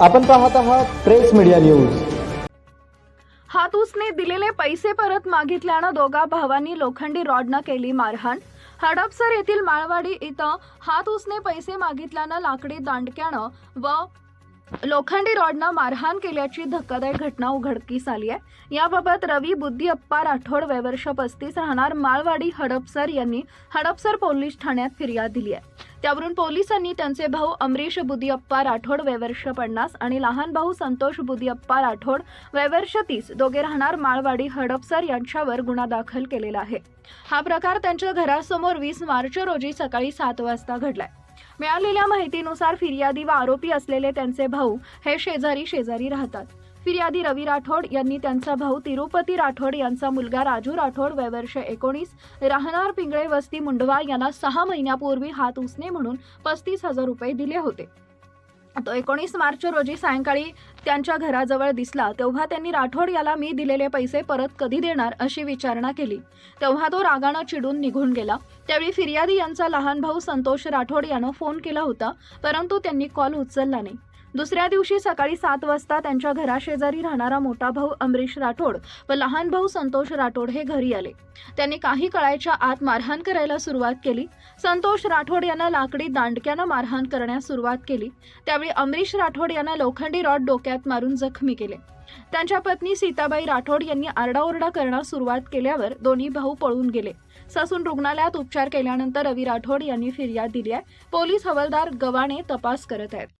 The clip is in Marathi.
आपण पाहत आहात प्रेस मीडिया न्यूज. हातूसने दिलेले पैसे परत मागितल्यानं दोघा भावांनी लोखंडी रॉडनं केली मारहाण. हडपसर येथील माळवाडी इथं हातूसने पैसे मागितल्यानं लाकडी दांडक्यानं व लोखंडी रॉडनं मारहाण केल्याची धक्कादायक घटना उघडकीस आली आहे. याबाबत रवी बुद्धिअप्पा राठोड वयवर्ष पस्तीस राहणार माळवाडी हडपसर यांनी हडपसर पोलीस ठाण्यात फिर्याद दिली आहे. त्यावरून पोलिसांनी त्यांचे भाऊ अमरीश बुद्धिअप्पा राठोड वयवर्ष पन्नास आणि लहान भाऊ संतोष बुदिअप्पा राठोड वयवर्ष तीस दोघे राहणार माळवाडी हडपसर यांच्यावर गुन्हा दाखल केलेला आहे. हा प्रकार त्यांच्या घरासमोर वीस मार्च रोजी सकाळी सात वाजता घडलाय. मिळालेल्या माहितीनुसार फिर्यादी व आरोपी असलेले त्यांचे भाऊ हे शेजारी शेजारी राहतात. फिर्यादी रवी राठोड यांनी त्यांचा भाऊ तिरुपती राठोड यांचा मुलगा राजू राठोड वयवर्ष एकोणीस राहणार पिंगळे वस्ती मुंडवा यांना सहा महिन्यापूर्वी हात उसने म्हणून पस्तीस हजार रुपये दिले होते. तो एकोणीस मार्च रोजी सायंकाळी त्यांच्या घराजवळ दिसला तेव्हा त्यांनी राठोड याला मी दिलेले पैसे परत कधी देणार अशी विचारणा केली. तेव्हा तो रागानं चिडून निघून गेला. त्यावेळी फिर्यादी यांचा लहान भाऊ संतोष राठोड यानं फोन केला होता परंतु त्यांनी कॉल उचलला नाही. दुसऱ्या दिवशी सकाळी सात वाजता त्यांच्या घराशेजारी राहणारा मोठा भाऊ अमरीश राठोड व लहान भाऊ संतोष राठोड हे घरी आले. त्यांनी काही कळायच्या आत मारहाण करायला सुरुवात केली. संतोष राठोड यांना लाकडी दांडक्यानं मारहाण करण्यास सुरुवात केली. त्यावेळी अमरीश राठोड यांना लोखंडी रॉड डोक्यात मारून जखमी केले. त्यांच्या पत्नी सीताबाई राठोड यांनी आरडाओरडा करण्यास सुरुवात केल्यावर दोन्ही भाऊ पळून गेले. ससून रुग्णालयात उपचार केल्यानंतर रवी राठोड यांनी फिर्याद दिली आहे. पोलीस हवालदार गवाणे तपास करत आहेत.